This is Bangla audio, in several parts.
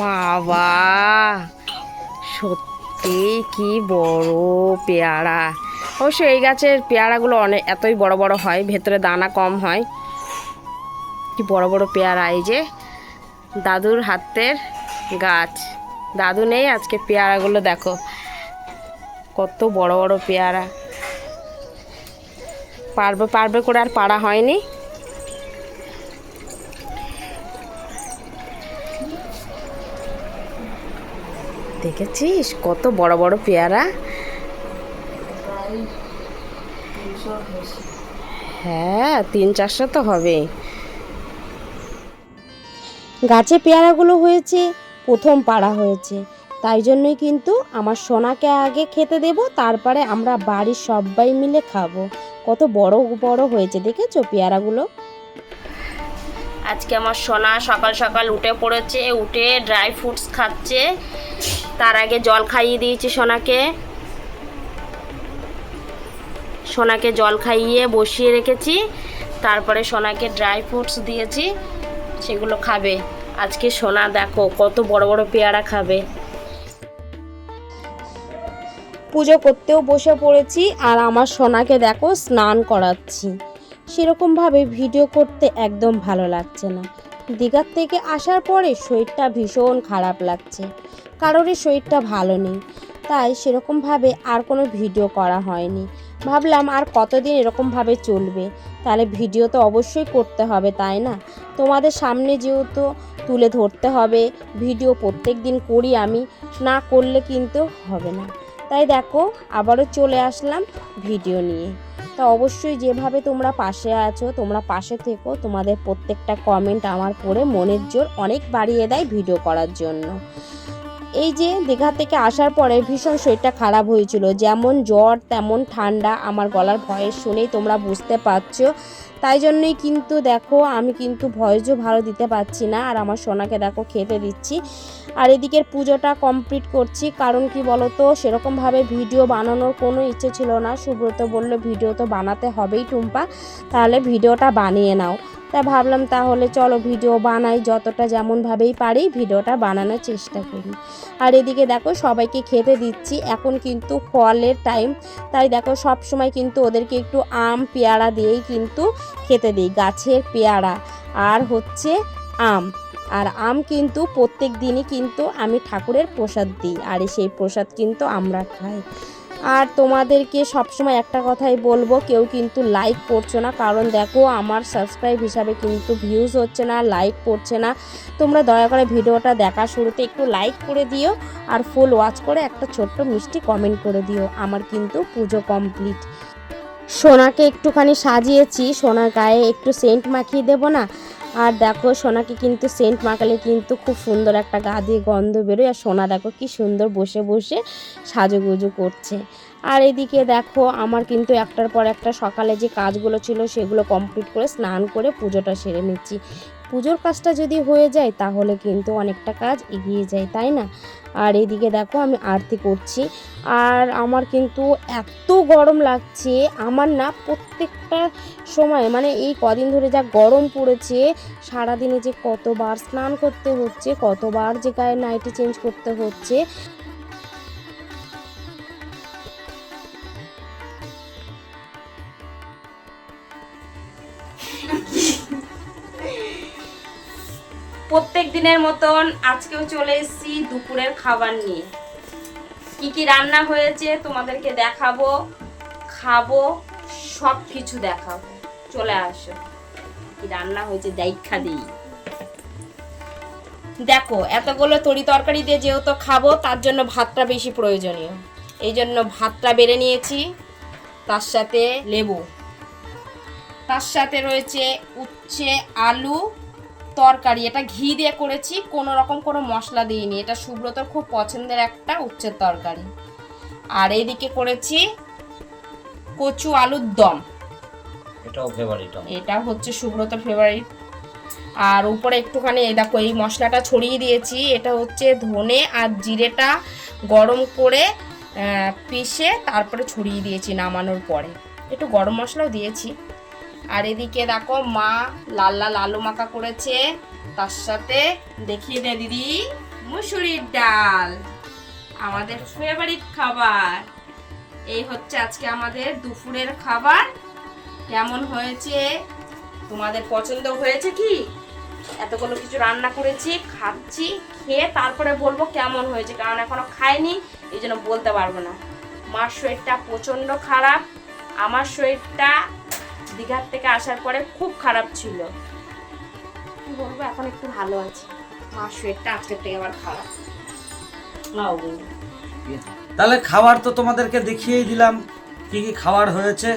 বাবা, সত্যি কি বড় পেয়ারা। অবশ্য এই গাছের পেয়ারাগুলো অনেক এতই বড় বড় হয়, ভেতরে দানা কম হয়। কি বড় বড় পেয়ারা এই যে, দাদুর হাতের গাছ। দাদু নেই আজকে পেয়ারাগুলো, দেখো। কত বড় বড় পেয়ারা। পারবে পারবে করে আর পাড়া হয়নি। দেখেছিস? কত বড় বড় পেয়ারা। হ্যাঁ তিন চারশো তো হবে। গাছে পেয়ারাগুলো হয়েছে, প্রথম পাড়া হয়েছে। তাই জন্যই কিন্তু আমার সোনাকে আগে খেতে দেব, তারপরে আমরা বাড়ির সবাই মিলে খাব। কত বড় বড় হয়েছে, দেখেছ পেয়ারাগুলো? আজকে আমার সোনা সকাল সকাল উঠে পড়েছে, উঠে ড্রাই ফ্রুটস খাচ্ছে। তার আগে জল খাইয়ে দিয়েছি সোনাকে। সোনাকে জল খাইয়ে বসিয়ে রেখেছি, তারপরে সোনাকে ড্রাই ফ্রুটস দিয়েছি, সেগুলো খাবে। আজকে সোনা দেখো কত বড় বড় পেয়ারা খাবে। পুজো করতেও বসে পড়েছি, আর আমার সোনাকে দেখো স্নান করাচ্ছি। সেরকমভাবে ভিডিও করতে একদম ভালো লাগছে না। দীঘার থেকে আসার পরে শরীরটা ভীষণ খারাপ লাগছে। কারোরই শরীরটা ভালো নেই। তাই সেরকমভাবে আর কোনো ভিডিও করা হয়নি। ভাবলাম আর কতদিন এরকমভাবে চলবে? তাহলে ভিডিও তো অবশ্যই করতে হবে, তাই না? তোমাদের সামনে যেহেতু তুলে ধরতে হবে, ভিডিও প্রত্যেক দিন করি আমি, না করলে কিন্তু হবে না। তাই দেখো, আবারও চলে আসলাম ভিডিও নিয়ে। তা অবশ্যই যেভাবে তোমরা পাশে আছো, তোমরা পাশে থেকো, তোমাদের প্রত্যেকটা কমেন্ট আমার পড়ে মনের জোর অনেক বাড়িয়ে দেয় ভিডিও করার জন্য। এই যে দীঘা থেকে আসার পরে ভীষণ শরীরটা খারাপ হয়েছিল, যেমন জ্বর, তেমন ঠান্ডা, আমার গলার ভয়েস শুনেই তোমরা বুঝতে পারছ তাই জন্যই কিন্তু দেখো, আমি কিন্তু ভয়েসও ভালো দিতে পারছি না, আর আমার সোনাকে দেখো খেতে দিচ্ছি। আর এদিকের পুজোটা কমপ্লিট করছি, কারণ কি বলতো, সেরকমভাবে ভিডিও বানানোর কোনো ইচ্ছে ছিল না। সুব্রত বললে, ভিডিও তো বানাতে হবেই টুম্পা, তাহলে ভিডিওটা বানিয়ে নাও। তা ভাবলাম তাহলে চলো ভিডিও বানাই যতটা যেমনভাবেই পারি ভিডিওটা বানানোর চেষ্টা করি। আর এদিকে দেখো সবাইকে খেতে দিচ্ছি, এখন কিন্তু ফলের টাইম তাই দেখো সব সময় কিন্তু ওদেরকে একটু আম, পেয়ারা দিয়েই কিন্তু খেতে দিই, গাছের পেয়ারা আর হচ্ছে আম। আর আম কিন্তু প্রত্যেক দিনই কিন্তু আমি ঠাকুরের প্রসাদ দিই, আর সেই প্রসাদ কিন্তু আমরা খাই। আর তোমাদেরকে সবসময় একটা কথাই বলব, কেউ কিন্তু লাইক করছ না। কারণ দেখো, আমার সাবস্ক্রাইব হিসাবে কিন্তু ভিউজ হচ্ছে না লাইক পড়ছে না। তোমরা দয়া করে ভিডিওটা দেখা শুরুতে একটু লাইক করে দিও আর ফুল ওয়াচ করে একটা ছোট্ট মিষ্টি কমেন্ট করে দিও। আমার কিন্তু পুজো কমপ্লিট সোনাকে একটুখানি সাজিয়েছি। সোনার গায়ে একটু সেন্ট মাখিয়ে দেবো না? আর দেখো, সোনাকে কিন্তু সেন্ট মাখালে কিন্তু খুব সুন্দর একটা গা দিয়ে গন্ধ বেরোয়। আর সোনা দেখো কি সুন্দর বসে বসে সাজুগুজু করছে। আর এদিকে দেখো, আমার কিন্তু একটার পর একটা সকালে যে কাজগুলো ছিল সেগুলো কমপ্লিট করে স্নান করে পুজোটা সেরে নিচ্ছি। পুজোর কাজটা যদি হয়ে যায়, তাহলে কিন্তু অনেকটা কাজ এগিয়ে যায়, তাই না? আর এদিকে দেখো, আমি আরতি করছি। আর আমার কিন্তু এত গরম লাগছে, আমার না প্রত্যেকটা সময় মানে এই কদিন ধরে যা গরম পড়েছে, সারাদিনে যে কতবার স্নান করতে হচ্ছে, কতবার যে গায়ে নাইটি চেঞ্জ করতে হচ্ছে দিনের মতন আজকেও চলে এসেছি দুপুরের খাবার নিয়ে। কি কি রান্না হয়েছে তোমাদেরকে দেখাবো, খাব, সব কিছু দেখাবো। চলে আসো। কি রান্না হয়েছে দেখা দিই। দেখো, এতগুলো তরি তরকারি দিয়ে যেহেতু খাব, তার জন্য ভাতটা বেশি প্রয়োজনীয়। এই জন্য ভাতটা বেড়ে নিয়েছি, তার সাথে লেবু। তার সাথে রয়েছে উচ্ছে, আলু তরকারি এটা ঘি দিয়ে করেছি কোনো রকম কোনো মশলা দিইনি। এটা সুব্রতর খুব পছন্দের একটা উচ্ছের তরকারি। আর এইদিকে করেছি কচু আলুর দম। এটাও ফেভারিট এটা হচ্ছে সুব্রতর ফেভারিট আর উপরে একটুখানি এই দেখো এই মশলাটা ছড়িয়ে দিয়েছি। এটা হচ্ছে ধনে আর জিরেটা গরম করে পিষে তারপরে ছড়িয়ে দিয়েছি নামানোর পরে। একটু গরম মশলাও দিয়েছি। আর এদিকে দেখো মা লাল লাল আলু মাখা করেছে। তার সাথে দেখিয়ে দে দিদি, মুসুরির ডাল, আমাদের ফেভারিট খাবার। এই হচ্ছে আজকে আমাদের দুপুরের খাবার। কেমন হয়েছে? তোমাদের পছন্দ হয়েছে কি? এতগুলো কিছু রান্না করেছি, খাচ্ছি, খেয়ে তারপরে বলব কেমন হয়েছে। কারণ এখনও খাইনি, এই জন্য বলতে পারব না। মার শরীরটা প্রচণ্ড খারাপ। আমার শরীরটা দীঘার থেকে আসার পরে খুব খারাপ ছিল। কি বলব এখন একটু ভালো আছে। মার শরীরটা আজকের থেকে আবার খারাপ। নাও তাহলে খাবার তো তোমাদেরকে দেখিয়েই দিলাম কি কি খাবার হয়েছে?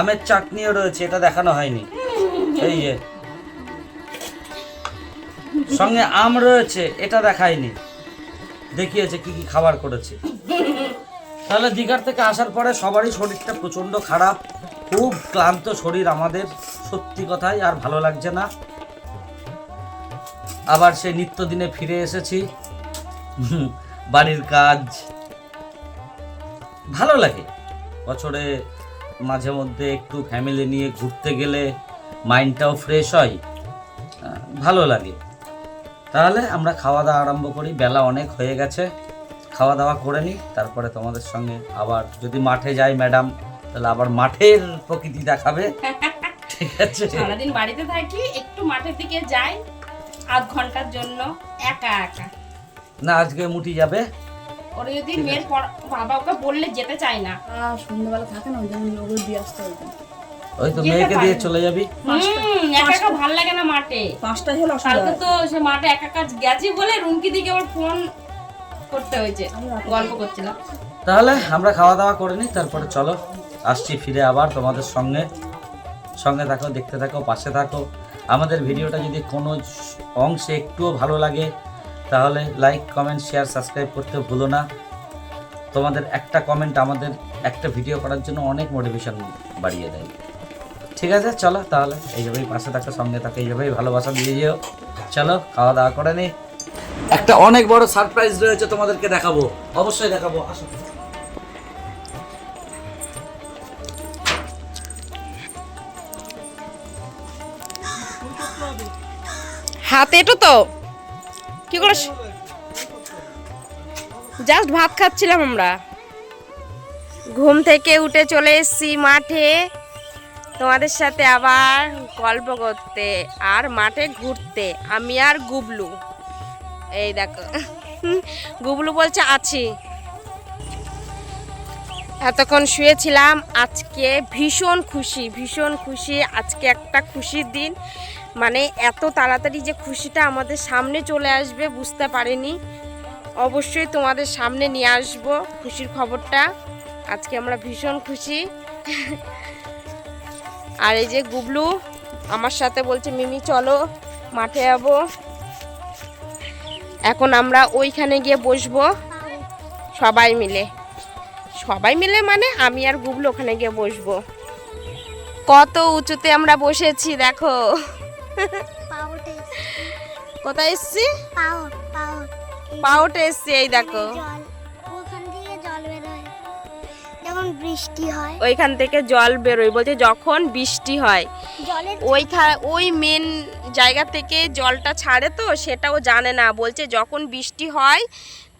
আমের চাটনিও রয়েছে এটা দেখানো হয়নি। এই যে। সঙ্গে আম রয়েছে এটা দেখায়নি। দেখিয়েছে কি কি খাবার করেছে। তাহলে দীঘার থেকে আসার পরে সবারই শরীরটা প্রচণ্ড খারাপ। খুব ক্লান্ত শরীর আমাদের, সত্যি কথাই, আর ভালো লাগছে না। আবার সেই নিত্যদিনে ফিরে এসেছি। বাড়ির কাজ ভালো লাগে। বছরে মাঝে মধ্যে একটু ফ্যামিলি নিয়ে ঘুরতে গেলে মাইন্ডটাও ফ্রেশ হয় ভালো লাগে। তাহলে আমরা খাওয়া দাওয়া আরম্ভ করি। বেলা অনেক হয়ে গেছে। খাওয়া দাওয়া করে নিই, তারপরে তোমাদের সঙ্গে আবার যদি মাঠে যাই ম্যাডাম তাহলে আবার মাঠের প্রকৃতি দেখাবে। ঠিক আছে। সারাদিন বাড়িতে থাকি একটু মাঠের দিকে যাই আধ ঘণ্টার জন্য একা একা। না আজকে মুটি যাবে। ওরা যদি মেয়ের বাবা ওকে বললে যেতে চায় না। সন্ধ্যাবেলা থাকে না ওই জন্য ওগুলো দিয়ে আসতে হবে। ওই তো মেয়েকে দিয়ে চলে যাবি। হুম, একা একা ভালো লাগে না মাঠে। পাঁচটায় হলে কালকে তো সে মাঠে একা কাজ গেছি বলে রুমকি দিকে আবার ফোন করতে হয়েছে। গল্প করছিলাম। তাহলে আমরা খাওয়া দাওয়া করে নিই, তারপরে চলো। আসছি ফিরে আবার তোমাদের সঙ্গে। সঙ্গে থাকো, দেখতে থাকো, পাশে থাকো। আমাদের ভিডিওটা যদি কোনো অংশে একটুও ভালো লাগে, তাহলে লাইক কমেন্ট শেয়ার সাবস্ক্রাইব করতে ভুলো না। তোমাদের একটা কমেন্ট আমাদের একটা ভিডিও করার জন্য অনেক মোটিভেশন বাড়িয়ে দেয়। ঠিক আছে, চলো তাহলে এইভাবেই পাশে থাকো, সঙ্গে থাকো, এইভাবেই ভালোবাসা দিয়ে যেও। চলো, খাওয়া দাওয়া করে নি একটা অনেক বড় সারপ্রাইজ রয়েছে তোমাদেরকে দেখাবো। অবশ্যই দেখাবো, আসো। হাতে এটো তো। কি করে জাস্ট ভাত খাচ্ছিলাম আমরা। ঘুম থেকে উঠে চলে এসেছি মাঠে। তোমাদের সাথে আবার গল্প করতে আর মাঠে ঘুরতে। আমি আর গুবলু। এই দেখো। গুবলু বলছে, আছি। এতক্ষণ শুয়েছিলাম। আজকে ভীষণ খুশি ভীষণ খুশি। আজকে একটা খুশির দিন। মানে এত তাড়াতাড়ি যে খুশিটা আমাদের সামনে চলে আসবে, বুঝতে পারিনি। অবশ্যই তোমাদের সামনে নিয়ে আসব খুশির খবরটা। আজকে আমরা ভীষণ খুশি। আর এই যে গুবলু আমার সাথে বলছে, মিমি, চলো মাঠে যাব। এখন আমরা ওইখানে গিয়ে বসবো সবাই মিলে। সবাই মিলে মানে আমি আর গুবলু ওখানে গিয়ে বসবো। কত উঁচুতে আমরা বসেছি, দেখো। কোথায় এসছি? পাউটে এসছি এই দেখো। যখন বৃষ্টি হয়। ওইখান থেকে জল বেরোয়। বলছে যখন বৃষ্টি হয় ওইখান ওই মেন জায়গা থেকে জলটা ছাড়ে তো সেটাও জানে না। বলছে যখন বৃষ্টি হয়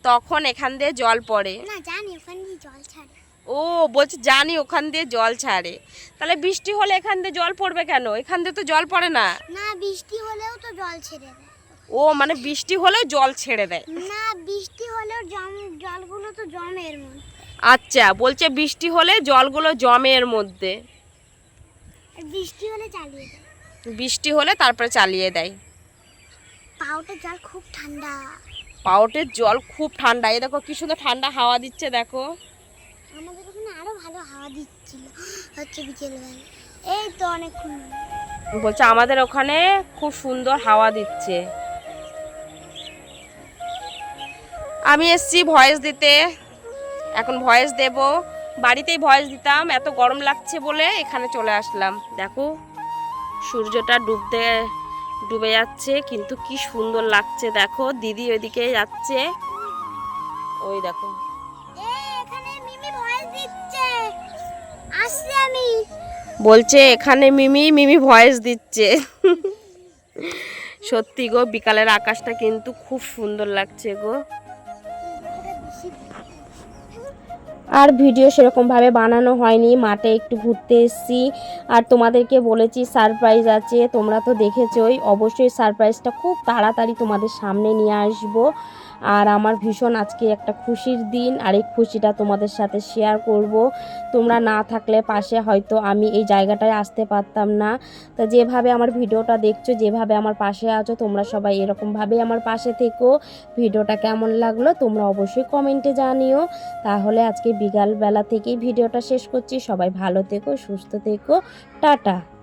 তখন এখান দিয়ে জল পড়ে। না জানি ওখান দিয়ে জল ছাড়ে। ও বলছে জানি ওখান দিয়ে জল ছাড়ে। তাহলে বৃষ্টি হলে এখান দিয়ে জল পড়বে কেন? এখান দিয়ে তো জল পড়ে না। না বৃষ্টি হলেও তো জল ছেড়ে দেয়। ও মানে বৃষ্টি হলেও জল ছেড়ে দেয়। না বৃষ্টি হলেও জম জলগুলো তো জমে এর মধ্যে। আচ্ছা বলছে বৃষ্টি হলে জলগুলো জমে এর মধ্যে বৃষ্টি হলে চালিয়ে দেয়। বৃষ্টি হলে তারপরে চালিয়ে দেয়। পাউডার জল খুব ঠান্ডা। পাউটের জল খুব ঠান্ডা। এই দেখো কি সুন্দর ঠান্ডা হাওয়া দিচ্ছে দেখো। ভালো হাওয়া দিচ্ছিল হচ্ছে বিকেলবেলা। এই তো বলছে, আমাদের ওখানে খুব সুন্দর হাওয়া দিচ্ছে। আমি এসছি ভয়েস দিতে। এখন ভয়েস দেব। বাড়িতেই ভয়েস দিতাম, এত গরম লাগছে বলে এখানে চলে আসলাম। দেখো, সূর্যটা ডুবতে, ডুবে যাচ্ছে, কিন্তু কি সুন্দর লাগছে। দেখো, দিদি ওইদিকে যাচ্ছে। ওই দেখো। আসছি আমি। বলছে এখানে মিমি মিমি ভয়েস দিচ্ছে। সত্যি গো বিকালের আকাশটা কিন্তু খুব সুন্দর লাগছে গো। আর ভিডিও সেরকমভাবে বানানো হয়নি মাঠে একটু ঘুরতে এসেছি। আর তোমাদেরকে বলেছি সারপ্রাইজ আছে তোমরা তো দেখেছই। অবশ্যই সারপ্রাইজটা খুব তাড়াতাড়ি তোমাদের সামনে নিয়ে আসব। আর আমার ভীষণ আজকে একটা খুশির দিন, আর এই খুশিটা তোমাদের সাথে শেয়ার করব। তোমরা না থাকলে পাশে হয়তো আমি এই জায়গাটায় আসতে পারতাম না। তা যেভাবে আমার ভিডিওটা দেখছ, যেভাবে আমার পাশে আছো, তোমরা সবাই এরকমভাবেই আমার পাশে থেকো। ভিডিওটা কেমন লাগল তোমরা অবশ্যই কমেন্টে জানিও। তাহলে আজকে বিকালবেলা থেকেই ভিডিওটা শেষ করছি। সবাই ভালো থেকো, সুস্থ থেকো। টাটা।